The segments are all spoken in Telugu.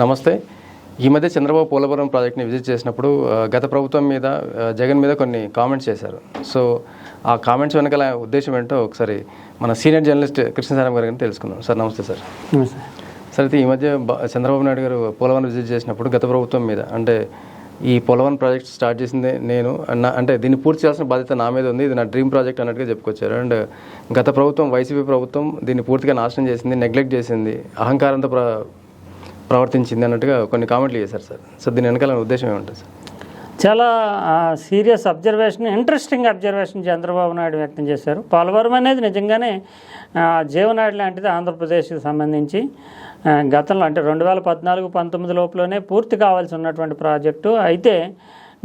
నమస్తే. ఈ మధ్య చంద్రబాబు పోలవరం ప్రాజెక్ట్ని విజిట్ చేసినప్పుడు గత ప్రభుత్వం మీద జగన్ మీద కొన్ని కామెంట్స్ చేశారు. సో ఆ కామెంట్స్ వెనకాల ఉద్దేశం ఏంటో ఒకసారి మన సీనియర్ జర్నలిస్ట్ కృష్ణసారం గారిని తెలుసుకుందాం. సార్ నమస్తే సార్. సార్ అయితే ఈ మధ్య చంద్రబాబు నాయుడు గారు పోలవరం విజిట్ చేసినప్పుడు గత ప్రభుత్వం మీద అంటే ఈ పోలవరం ప్రాజెక్ట్ స్టార్ట్ చేసిందే నేను నా అంటే దీన్ని పూర్తి చేయాల్సిన బాధ్యత నా మీద ఉంది ఇది నా డ్రీమ్ ప్రాజెక్ట్ అన్నట్టుగా చెప్పుకొచ్చారు. అండ్ గత ప్రభుత్వం వైసీపీ ప్రభుత్వం దీన్ని పూర్తిగా నాశనం చేసింది నెగ్లెక్ట్ చేసింది అహంకారంతో ప్రవర్తించింది అన్నట్టుగా కొన్ని కామెంట్లు చేశారు సార్. సో దీని వెనకాల ఉద్దేశం ఏముంటుంది సార్? చాలా serious observation interesting observation Chandrababu Naidu వ్యక్తం చేశారు. పోలవరం అనేది నిజంగానే జీవనాయుడు లాంటిది ఆంధ్రప్రదేశ్కి సంబంధించి. గతంలో అంటే రెండు వేల పద్నాలుగు పంతొమ్మిది లోపలనే పూర్తి కావాల్సి ఉన్నటువంటి ప్రాజెక్టు. అయితే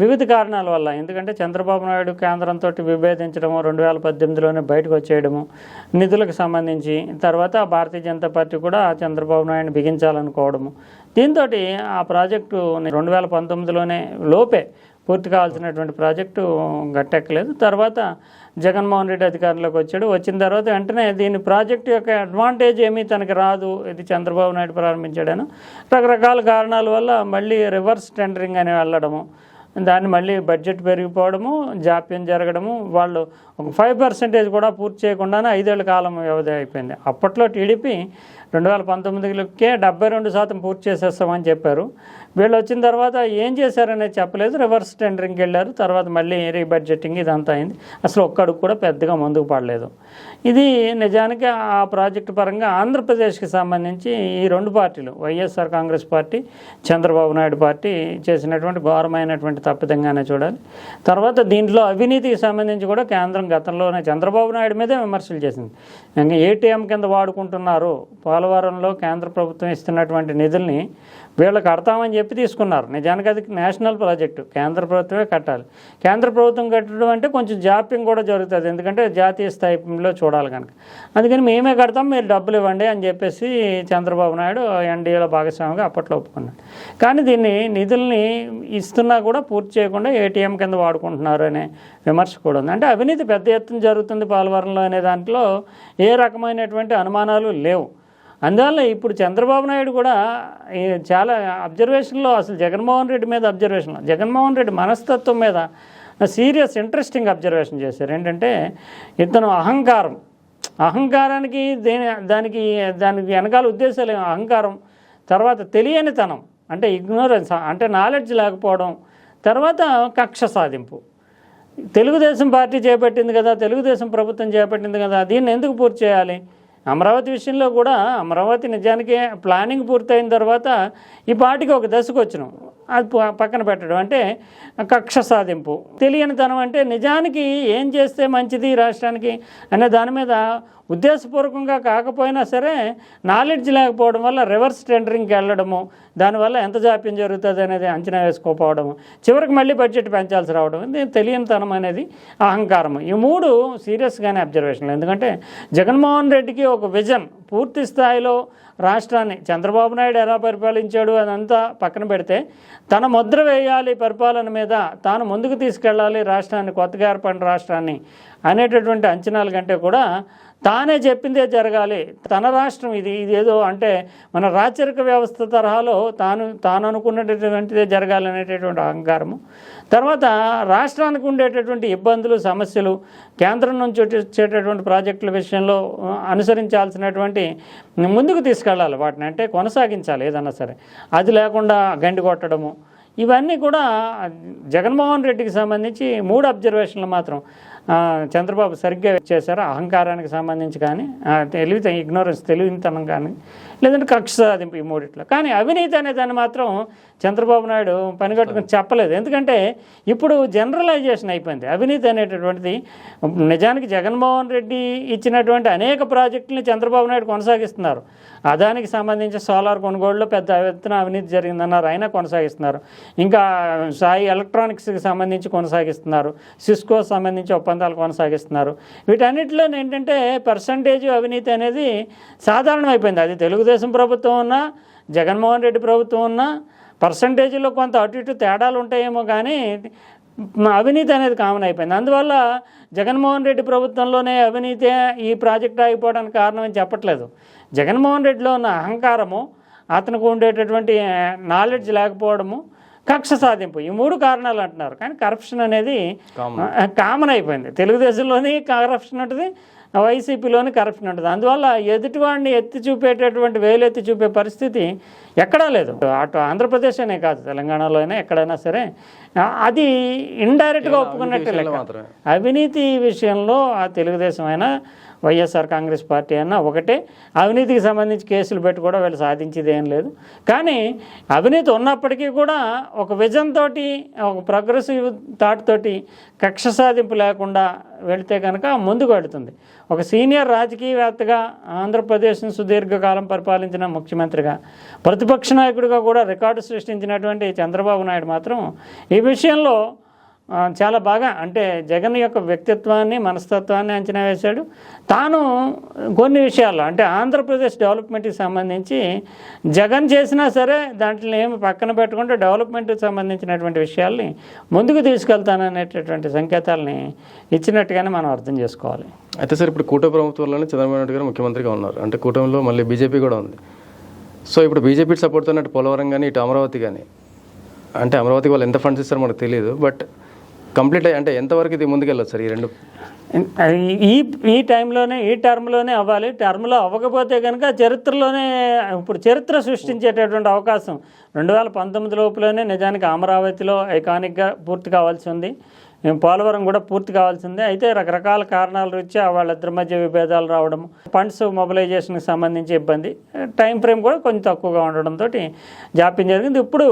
వివిధ కారణాల వల్ల ఎందుకంటే చంద్రబాబు నాయుడు కేంద్రంతో విభేదించడము రెండు వేల పద్దెనిమిదిలోనే బయటకు వచ్చేయడము నిధులకు సంబంధించి తర్వాత భారతీయ జనతా పార్టీ కూడా చంద్రబాబు నాయుడుని బిగించాలనుకోవడము. దీంతో ఆ ప్రాజెక్టు రెండు వేల పంతొమ్మిదిలోనే లోపే పూర్తి కావాల్సినటువంటి ప్రాజెక్టు గట్టెక్కలేదు. తర్వాత జగన్మోహన్ రెడ్డి అధికారంలోకి వచ్చాడు. వచ్చిన తర్వాత వెంటనే దీని ప్రాజెక్టు యొక్క అడ్వాంటేజ్ ఏమీ తనకి రాదు. ఇది చంద్రబాబు నాయుడు ప్రారంభించాడను రకరకాల కారణాల వల్ల మళ్ళీ రివర్స్ టెండరింగ్ అని వెళ్ళడము దాన్ని మళ్ళీ బడ్జెట్ పెరిగిపోవడము జాప్యం జరగడము వాళ్ళు ఒక ఫైవ్ పర్సెంటేజ్ కూడా పూర్తి చేయకుండానే ఐదేళ్ళ కాలం వ్యవధి అయిపోయింది. అప్పట్లో టీడీపీ రెండు వేల పంతొమ్మిదికే డెబ్బై రెండు శాతం పూర్తి చేసేస్తామని చెప్పారు. వీళ్ళు వచ్చిన తర్వాత ఏం చేశారనేది చెప్పలేదు. రివర్స్ టెండరింగ్కి వెళ్ళారు. తర్వాత మళ్ళీ రీబడ్జెటింగ్ ఇదంతా అయింది. అసలు ఒక్కడికి కూడా పెద్దగా ముందుకు పడలేదు. ఇది నిజానికి ఆ ప్రాజెక్టు పరంగా ఆంధ్రప్రదేశ్కి సంబంధించి ఈ రెండు పార్టీలు YSR Congress party Chandrababu Naidu party చేసినటువంటి ఘోరమైనటువంటి తప్పిదంగానే చూడాలి. తర్వాత దీంట్లో అవినీతికి సంబంధించి కూడా కేంద్రం గతంలోనే చంద్రబాబు నాయుడు మీదే విమర్శలు చేసింది. ఇంకా ఏటీఎం కింద వాడుకుంటున్నారు. పోలవరంలో కేంద్ర ప్రభుత్వం ఇస్తున్నటువంటి నిధుల్ని వీళ్ళు కడతామని చెప్పి తీసుకున్నారు. నిజానికి అది నేషనల్ ప్రాజెక్టు. కేంద్ర ప్రభుత్వమే కట్టాలి. కేంద్ర ప్రభుత్వం కట్టడం అంటే కొంచెం జాప్యం కూడా జరుగుతుంది. ఎందుకంటే జాతీయ స్థాయిలో చూడాలి కనుక. అందుకని మేమే కడతాం మీరు డబ్బులు ఇవ్వండి అని చెప్పేసి చంద్రబాబు నాయుడు ఎన్డీఏలో భాగస్వామిగా అప్పట్లో ఒప్పుకున్నాడు. కానీ దీన్ని నిధుల్ని ఇస్తున్నా కూడా పూర్తి చేయకుండా ఏటీఎం కింద వాడుకుంటున్నారు అనే విమర్శ కూడా ఉంది. అంటే అవినీతి పెద్ద ఎత్తున జరుగుతుంది పాలవరంలో అనే దాంట్లో ఏ రకమైనటువంటి అనుమానాలు లేవు. అందువల్ల ఇప్పుడు చంద్రబాబు నాయుడు కూడా చాలా అబ్జర్వేషన్లో అసలు జగన్మోహన్ రెడ్డి మీద అబ్జర్వేషన్ జగన్మోహన్ రెడ్డి మనస్తత్వం మీద సీరియస్ ఇంట్రెస్టింగ్ అబ్జర్వేషన్ చేశారు. ఏంటంటే ఇతను అహంకారం. అహంకారానికి దేని దానికి దానికి వెనకాల ఉద్దేశాలు అహంకారం. తర్వాత తెలియనితనం. అంటే ఇగ్నోరెన్స్ అంటే నాలెడ్జ్ లేకపోవడం తర్వాత కక్ష సాధింపు. తెలుగుదేశం పార్టీ చేపట్టింది కదా తెలుగుదేశం ప్రభుత్వం చేపట్టింది కదా దీన్ని ఎందుకు పూర్తి చేయాలి? అమరావతి విషయంలో కూడా అమరావతి నిజానికి ప్లానింగ్ పూర్తయిన తర్వాత ఈ పార్టీకి ఒక దశకు వచ్చినాం. అది ప- పక్కన పెట్టడం అంటే కక్ష సాధింపు. తెలియనితనం అంటే నిజానికి ఏం చేస్తే మంచిది రాష్ట్రానికి అనే దాని మీద ఉద్దేశపూర్వకంగా కాకపోయినా సరే నాలెడ్జ్ లేకపోవడం వల్ల రివర్స్ టెండరింగ్కి వెళ్ళడము దానివల్ల ఎంత జాప్యం జరుగుతుంది అనేది అంచనా వేసుకోకపోవడము చివరికి మళ్ళీ బడ్జెట్ పెంచాల్సి రావడం ఇది తెలియనితనం అనేది అహంకారం ఈ మూడు సీరియస్గానే అబ్జర్వేషన్లు. ఎందుకంటే జగన్మోహన్ రెడ్డికి ఒక విజన్ పూర్తి స్థాయిలో రాష్ట్రాన్ని చంద్రబాబు నాయుడు ఎలా పరిపాలించాడు అదంతా పక్కన పెడితే తన ముద్ర వేయాలి పరిపాలన మీద తాను ముందుకు తీసుకెళ్ళాలి రాష్ట్రాన్ని కొత్తగా ఏర్పడిన రాష్ట్రాన్ని అనేటటువంటి అంచనాల కంటే కూడా తానే చెప్పిందే జరగాలి. తన రాష్ట్రం ఇది. ఇది ఏదో అంటే మన రాచరిక వ్యవస్థ తరహాలో తాను తాను అనుకున్నటువంటిదే జరగాలి అనేటటువంటి అహంకారము. తర్వాత రాష్ట్రానికి ఉండేటటువంటి ఇబ్బందులు సమస్యలు కేంద్రం నుంచి వచ్చేటటువంటి ప్రాజెక్టుల విషయంలో అనుసరించాల్సినటువంటి ముందుకు తీసుకెళ్ళాలి వాటిని. అంటే కొనసాగించాలి ఏదన్నా సరే. అది లేకుండా గండి కొట్టడము. ఇవన్నీ కూడా జగన్మోహన్ రెడ్డికి సంబంధించి మూడు అబ్జర్వేషన్లు మాత్రం. చంద్రబాబు సరిగ్గా చేశారు? అహంకారానికి సంబంధించి కానీ తెలివితే ఇగ్నోరెన్స్ తెలివితనం కానీ లేదంటే కక్ష సాధింపు ఈ మూడిట్లో. కానీ అవినీతి అనే దాన్ని మాత్రం చంద్రబాబు నాయుడు పనిగట్టుకుని చెప్పలేదు. ఎందుకంటే ఇప్పుడు జనరలైజేషన్ అయిపోయింది. అవినీతి అనేటటువంటిది నిజానికి జగన్మోహన్ రెడ్డి ఇచ్చినటువంటి అనేక ప్రాజెక్టులను చంద్రబాబు నాయుడు కొనసాగిస్తున్నారు. అదానికి సంబంధించి సోలార్ కొనుగోలులో పెద్ద ఎత్తున అవినీతి జరిగిందన్నారు. అయినా కొనసాగిస్తున్నారు. ఇంకా సాయి ఎలక్ట్రానిక్స్కి సంబంధించి కొనసాగిస్తున్నారు. సిస్కో సంబంధించి ఒప్పందం ఒప్పందాలు కొనసాగిస్తున్నారు. వీటన్నిటిలో ఏంటంటే పర్సంటేజ్ అవినీతి అనేది సాధారణమైపోయింది. అది తెలుగుదేశం ప్రభుత్వం ఉన్నా జగన్మోహన్ రెడ్డి ప్రభుత్వం ఉన్నా పర్సంటేజ్లో కొంత అటు ఇటు తేడాలు ఉంటాయేమో కానీ అవినీతి అనేది కామన్ అయిపోయింది. అందువల్ల జగన్మోహన్ రెడ్డి ప్రభుత్వంలోనే అవినీతి ఈ ప్రాజెక్ట్ ఆగిపోవడానికి కారణం అని చెప్పట్లేదు. జగన్మోహన్ రెడ్డిలో ఉన్న అహంకారము అతనికి ఉండేటటువంటి నాలెడ్జ్ లేకపోవడము కక్ష సాధింపు. ఈ మూడు కారణాలు అంటున్నారు. కానీ కరప్షన్ అనేది కామన్ అయిపోయింది. తెలుగుదేశంలోని కరప్షన్ ఉంటుంది. వైసీపీలోని కరప్షన్ ఉంటుంది. అందువల్ల ఎదుటివాడిని ఎత్తి చూపేటటువంటి వేలు ఎత్తి చూపే పరిస్థితి ఎక్కడా లేదు. అటు ఆంధ్రప్రదేశ్ అనే కాదు తెలంగాణలో అయినా ఎక్కడైనా సరే. అది ఇండైరెక్ట్గా ఒప్పుకున్నట్టు అవినీతి విషయంలో ఆ తెలుగుదేశం అయినా వైఎస్ఆర్ కాంగ్రెస్ పార్టీ అన్నా ఒకటే. అవినీతికి సంబంధించి కేసులు పెట్టి కూడా వీళ్ళు సాధించేది ఏం లేదు. కానీ అవినీతి ఉన్నప్పటికీ కూడా ఒక విజన్ తోటి ఒక ప్రోగ్రెసివ్ థాట్ తోటి కక్ష సాధింపు లేకుండా వెళితే కనుక ముందుకు వెళుతుంది. ఒక సీనియర్ రాజకీయవేత్తగా ఆంధ్రప్రదేశ్ను సుదీర్ఘకాలం పరిపాలించిన ముఖ్యమంత్రిగా ప్రతిపక్ష నాయకుడిగా కూడా రికార్డు సృష్టించినటువంటి చంద్రబాబు నాయుడు మాత్రం ఈ విషయంలో చాలా బాగా అంటే జగన్ యొక్క వ్యక్తిత్వాన్ని మనస్తత్వాన్ని అంచనా వేశాడు. తాను కొన్ని విషయాల్లో అంటే ఆంధ్రప్రదేశ్ డెవలప్మెంట్కి సంబంధించి జగన్ చేసినా సరే దాంట్లో ఏమి పక్కన పెట్టకుండా డెవలప్మెంట్కి సంబంధించినటువంటి విషయాల్ని ముందుకు తీసుకెళ్తాననేటటువంటి సంకేతాలని ఇచ్చినట్టుగానే మనం అర్థం చేసుకోవాలి. అయితే సార్ ఇప్పుడు కూటమి ప్రభుత్వంలోనే చంద్రబాబు నాయుడు గారు ముఖ్యమంత్రిగా ఉన్నారు. అంటే కూటమిలో మళ్ళీ బీజేపీ కూడా ఉంది. సో ఇప్పుడు బీజేపీ సపోర్ట్తో అటు పోలవరం కానీ ఇటు అమరావతి కానీ అంటే అమరావతికి వాళ్ళు ఎంత ఫండ్స్ ఇస్తారో మనకు తెలియదు బట్ కంప్లీట్ అయ్యి అంటే ఎంతవరకు ఇది ముందుకెళ్ళచ్చు సార్ ఈ రెండు? ఈ ఈ టైంలోనే ఈ టర్మ్లోనే అవ్వాలి. టర్మ్లో అవ్వకపోతే కనుక చరిత్రలోనే ఇప్పుడు చరిత్ర సృష్టించేటటువంటి అవకాశం. రెండు వేల పంతొమ్మిది లోపులోనే నిజానికి అమరావతిలో ఐకానిక్గా పూర్తి కావాల్సి ఉంది. పోలవరం కూడా పూర్తి కావాల్సిందే అయితే రకరకాల కారణాల రీత్యా వాళ్ళిద్దరి మధ్య విభేదాలు రావడం ఫండ్స్ మొబిలైజేషన్కి సంబంధించి ఇబ్బంది టైం ఫ్రేమ్ కూడా కొంచెం తక్కువగా ఉండడంతో జాప్యం జరిగింది. ఇప్పుడు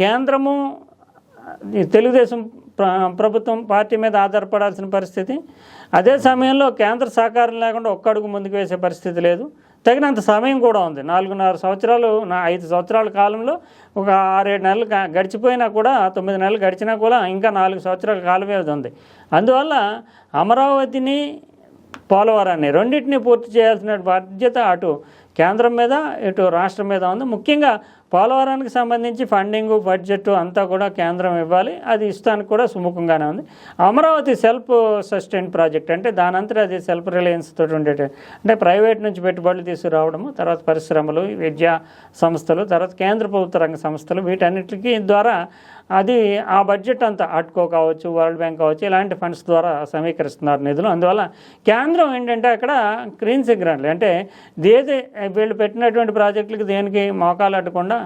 కేంద్రము తెలుగుదేశం ప్రభుత్వం పార్టీ మీద ఆధారపడాల్సిన పరిస్థితి. అదే సమయంలో కేంద్ర సహకారం లేకుండా ఒక్క అడుగు ముందుకు వేసే పరిస్థితి లేదు. తగినంత సమయం కూడా ఉంది. నాలుగున్నర సంవత్సరాలు నా ఐదు సంవత్సరాల కాలంలో ఒక ఆరేడు నెలలు గడిచిపోయినా కూడా తొమ్మిది నెలలు గడిచినా కూడా ఇంకా నాలుగు సంవత్సరాల కాలం వ్యవధి ఉంది. అందువల్ల అమరావతిని పోలవరాన్ని రెండింటిని పూర్తి చేయాల్సిన బాధ్యత అటు కేంద్రం మీద ఇటు రాష్ట్రం మీద ఉంది. ముఖ్యంగా పోలవరానికి సంబంధించి ఫండింగు బడ్జెట్ అంతా కూడా కేంద్రం ఇవ్వాలి. అది ఇస్తానికి కూడా సుముఖంగానే ఉంది. అమరావతి సెల్ఫ్ సస్టైన్ ప్రాజెక్ట్ అంటే దానంతటా అది సెల్ఫ్ రిలయన్స్ తోటి ఉండేట. అంటే ప్రైవేట్ నుంచి పెట్టుబడులు తీసుకురావడము తర్వాత పరిశ్రమలు విద్యా సంస్థలు తర్వాత కేంద్ర ప్రభుత్వ రంగ సంస్థలు వీటన్నిటికీ ద్వారా అది ఆ బడ్జెట్ అంతా అట్కో కావచ్చు వరల్డ్ బ్యాంక్ కావచ్చు ఇలాంటి ఫండ్స్ ద్వారా సమీకరిస్తున్నారు నిధులు. అందువల్ల కేంద్రం ఏంటంటే అక్కడ గ్రీన్ సిగ్నల్. అంటే దేది వీళ్ళు పెట్టినటువంటి ప్రాజెక్టులకి దేనికి మోకాలు అడ్డకుండా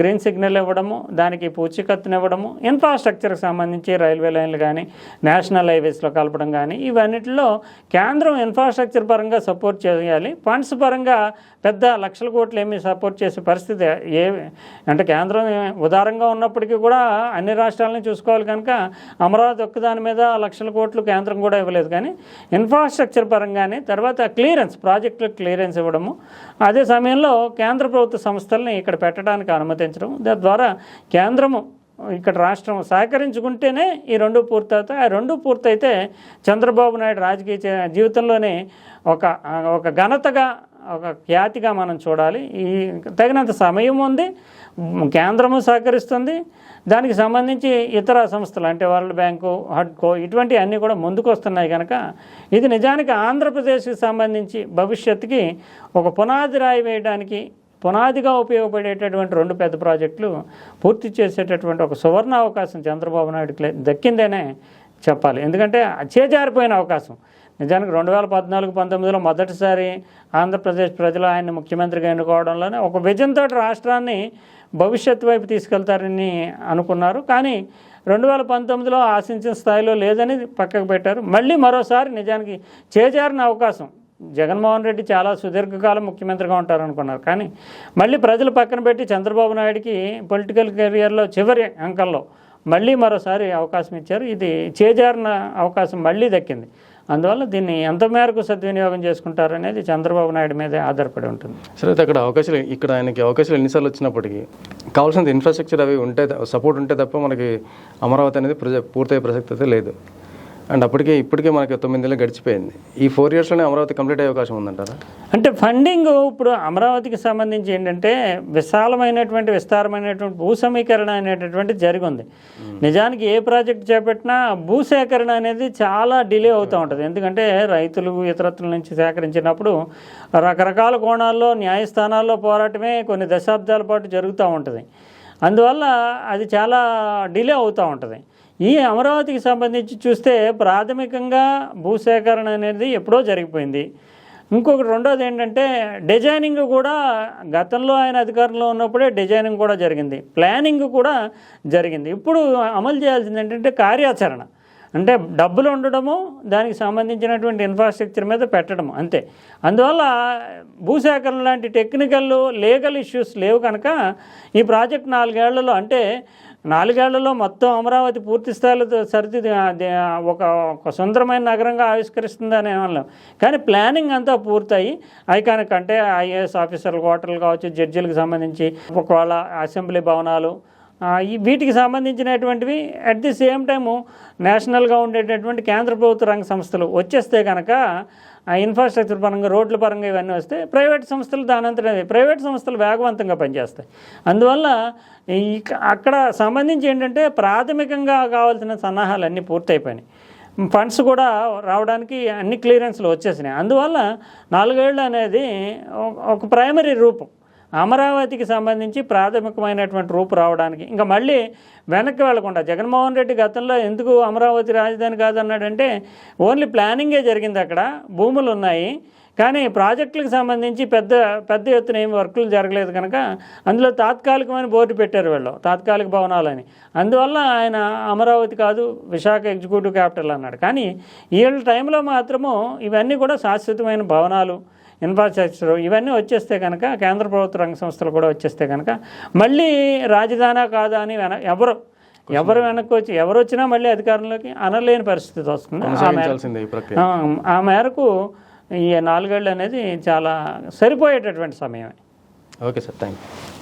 గ్రీన్ సిగ్నల్ ఇవ్వడము దానికి పూచికత్తుని ఇవ్వడము ఇన్ఫ్రాస్ట్రక్చర్కి సంబంధించి రైల్వే లైన్లు కానీ నేషనల్ హైవేస్లో కలపడం కానీ ఇవన్నిటిలో కేంద్రం ఇన్ఫ్రాస్ట్రక్చర్ పరంగా సపోర్ట్ చేయాలి. ఫండ్స్ పరంగా పెద్ద లక్షల కోట్లు ఏమీ సపోర్ట్ చేసే పరిస్థితి ఏ అంటే కేంద్రం ఉదారంగా ఉన్నప్పటికీ కూడా అన్ని రాష్ట్రాలని చూసుకోవాలి కనుక అమరావతి ఒక్కదాని మీద లక్షల కోట్లు కేంద్రం కూడా ఇవ్వలేదు. కానీ ఇన్ఫ్రాస్ట్రక్చర్ పరంగానే తర్వాత క్లియరెన్స్ ప్రాజెక్టులకు క్లియరెన్స్ ఇవ్వడము. అదే సమయంలో కేంద్ర ప్రభుత్వ సంస్థల్ని ఇక్కడ పెట్టడానికి అనుమతించడం. తద్వారా కేంద్రము ఇక్కడ రాష్ట్రం సహకరించుకుంటేనే ఈ రెండు పూర్తవుతాయి. ఆ రెండు పూర్తయితే చంద్రబాబు నాయుడు రాజకీయ జీవితంలోనే ఒక ఒక ఘనతగా ఒక ఖ్యాతిగా మనం చూడాలి. ఈ తగినంత సమయం ఉంది. కేంద్రము సహకరిస్తుంది. దానికి సంబంధించి ఇతర సంస్థలు అంటే వరల్డ్ బ్యాంకు హడ్కో ఇటువంటి అన్నీ కూడా ముందుకు వస్తున్నాయి కనుక ఇది నిజానికి ఆంధ్రప్రదేశ్కి సంబంధించి భవిష్యత్తుకి ఒక పునాది రాయి వేయడానికి పునాదిగా ఉపయోగపడేటటువంటి రెండు పెద్ద ప్రాజెక్టులు పూర్తి చేసేటటువంటి ఒక సువర్ణ అవకాశం చంద్రబాబు నాయుడుకి దక్కిందనే చెప్పాలి. ఎందుకంటే చేజారిపోయిన అవకాశం. నిజానికి రెండు వేల పద్నాలుగు పంతొమ్మిదిలో మొదటిసారి ఆంధ్రప్రదేశ్ ప్రజలు ఆయన్ని ముఖ్యమంత్రిగా ఎన్నుకోవడంలోనే ఒక విజయంతో రాష్ట్రాన్ని భవిష్యత్తు వైపు తీసుకెళ్తారని అనుకున్నారు. కానీ రెండు వేల పంతొమ్మిదిలో ఆశించిన స్థాయిలో లేదని పక్కకు పెట్టారు. మళ్ళీ మరోసారి నిజానికి చేజారిన అవకాశం జగన్మోహన్ రెడ్డి చాలా సుదీర్ఘకాలం ముఖ్యమంత్రిగా ఉంటారు అనుకున్నారు కానీ మళ్ళీ ప్రజలు పక్కన పెట్టి చంద్రబాబు నాయుడికి పొలిటికల్ కెరియర్లో చివరి అంకంలో మళ్ళీ మరోసారి అవకాశం ఇచ్చారు. ఇది చేజారిన అవకాశం మళ్ళీ దక్కింది. అందువల్ల దీన్ని ఎంత మేరకు సద్వినియోగం చేసుకుంటారు అనేది చంద్రబాబు నాయుడు మీదే ఆధారపడి ఉంటుంది. సరే అయితే అక్కడ అవకాశాలు ఇక్కడ ఆయనకి అవకాశాలు ఎన్నిసార్లు వచ్చినప్పటికీ కావాల్సిన ఇన్ఫ్రాస్ట్రక్చర్ అవి ఉంటే సపోర్ట్ ఉంటే తప్ప మనకి అమరావతి అనేది ప్రజ పూర్తయ్యే ప్రసక్తి అయితే లేదు. అండ్ అప్పటికే ఇప్పటికే మనకి తొమ్మిది నెలలు గడిచిపోయింది. ఈ ఫోర్ ఇయర్స్లోనే అమరావతి కంప్లీట్ అయ్యే అవకాశం ఉందంటారా? అంటే ఫండింగ్ ఇప్పుడు అమరావతికి సంబంధించి ఏంటంటే విశాలమైనటువంటి విస్తారమైనటువంటి భూ సమీకరణ అనేటటువంటి జరిగి ఉంది నిజానికి ఏ ప్రాజెక్ట్ చేపట్టినా భూసేకరణ అనేది చాలా డిలే అవుతూ ఉంటుంది. ఎందుకంటే రైతులు ఇతరత్రుల నుంచి సేకరించినప్పుడు రకరకాల కోణాల్లో న్యాయస్థానాల్లో పోరాటమే కొన్ని దశాబ్దాల పాటు జరుగుతూ ఉంటుంది. అందువల్ల అది చాలా డిలే అవుతూ ఉంటుంది. ఈ అమరావతికి సంబంధించి చూస్తే ప్రాథమికంగా భూసేకరణ అనేది ఎప్పుడో జరిగిపోయింది. ఇంకొకటి రెండోది ఏంటంటే డిజైనింగ్ కూడా గతంలో ఆయన అధికారంలో ఉన్నప్పుడే డిజైనింగ్ కూడా జరిగింది. ప్లానింగ్ కూడా జరిగింది. ఇప్పుడు అమలు చేయాల్సింది ఏంటంటే కార్యాచరణ. అంటే డబ్బులు ఉండడము దానికి సంబంధించినటువంటి ఇన్ఫ్రాస్ట్రక్చర్ మీద పెట్టడము అంతే. అందువల్ల భూసేకరణ లాంటి టెక్నికల్ లీగల్ ఇష్యూస్ లేవు కనుక ఈ ప్రాజెక్ట్ నాలుగేళ్ళలో అంటే నాలుగేళ్ళలో మొత్తం అమరావతి పూర్తి స్థాయిలో సరిది ఒక ఒక సుందరమైన నగరంగా ఆవిష్కరిస్తుందని అనలేం. కానీ ప్లానింగ్ అంతా పూర్తయి ఐకానిక్ అంటే ఐఏఎస్ ఆఫీసర్ల హోటల్ కావచ్చు జడ్జీలకు సంబంధించి ఒకవేళ అసెంబ్లీ భవనాలు ఈ వీటికి సంబంధించినటువంటివి అట్ ది సేమ్ టైము నేషనల్గా ఉండేటటువంటి కేంద్ర ప్రభుత్వ రంగ సంస్థలు వచ్చేస్తే కనుక ఇన్ఫ్రాస్ట్రక్చర్ పరంగా రోడ్ల పరంగా ఇవన్నీ వస్తే ప్రైవేట్ సంస్థలు దానంతరం ప్రైవేట్ సంస్థలు వేగవంతంగా పనిచేస్తాయి. అందువల్ల అక్కడ సంబంధించి ఏంటంటే ప్రాథమికంగా కావాల్సిన సన్నాహాలు అన్నీ పూర్తయిపోయినాయి ఫండ్స్ కూడా రావడానికి అన్ని క్లియరెన్స్లు వచ్చేసినాయి. అందువల్ల నాలుగేళ్ళు అనేది ఒక- ఒక ప్రైమరీ రూపం. అమరావతికి సంబంధించి ప్రాథమికమైనటువంటి రూపు రావడానికి. ఇంకా మళ్ళీ వెనక్కి వెళ్ళకుండా జగన్మోహన్ రెడ్డి గతంలో ఎందుకు అమరావతి రాజధాని కాదన్నాడంటే ఓన్లీ ప్లానింగే జరిగింది అక్కడ. భూములు ఉన్నాయి. కానీ ప్రాజెక్టులకు సంబంధించి పెద్ద పెద్ద ఎత్తున ఏమి వర్కులు జరగలేదు కనుక అందులో తాత్కాలికమైన బోర్డు పెట్టారు వీళ్ళు తాత్కాలిక భవనాలని. అందువల్ల ఆయన అమరావతి కాదు విశాఖ ఎగ్జిక్యూటివ్ క్యాపిటల్ అన్నాడు. కానీ వీళ్ళ టైంలో మాత్రము ఇవన్నీ కూడా శాశ్వతమైన భవనాలు ఇన్ఫ్రాస్ట్రక్చర్ ఇవన్నీ వచ్చేస్తే కనుక కేంద్ర ప్రభుత్వ రంగ సంస్థలు కూడా వచ్చేస్తే కనుక మళ్ళీ రాజధానా కాదా అని వెన ఎవరు ఎవరు వెనక్కి వచ్చి ఎవరు వచ్చినా మళ్ళీ అధికారంలోకి అనలేని పరిస్థితి వస్తుంది. ఆ మేరకు ఈ నాలుగేళ్ళు అనేది చాలా సరిపోయేటటువంటి సమయమే. Okay sir thank you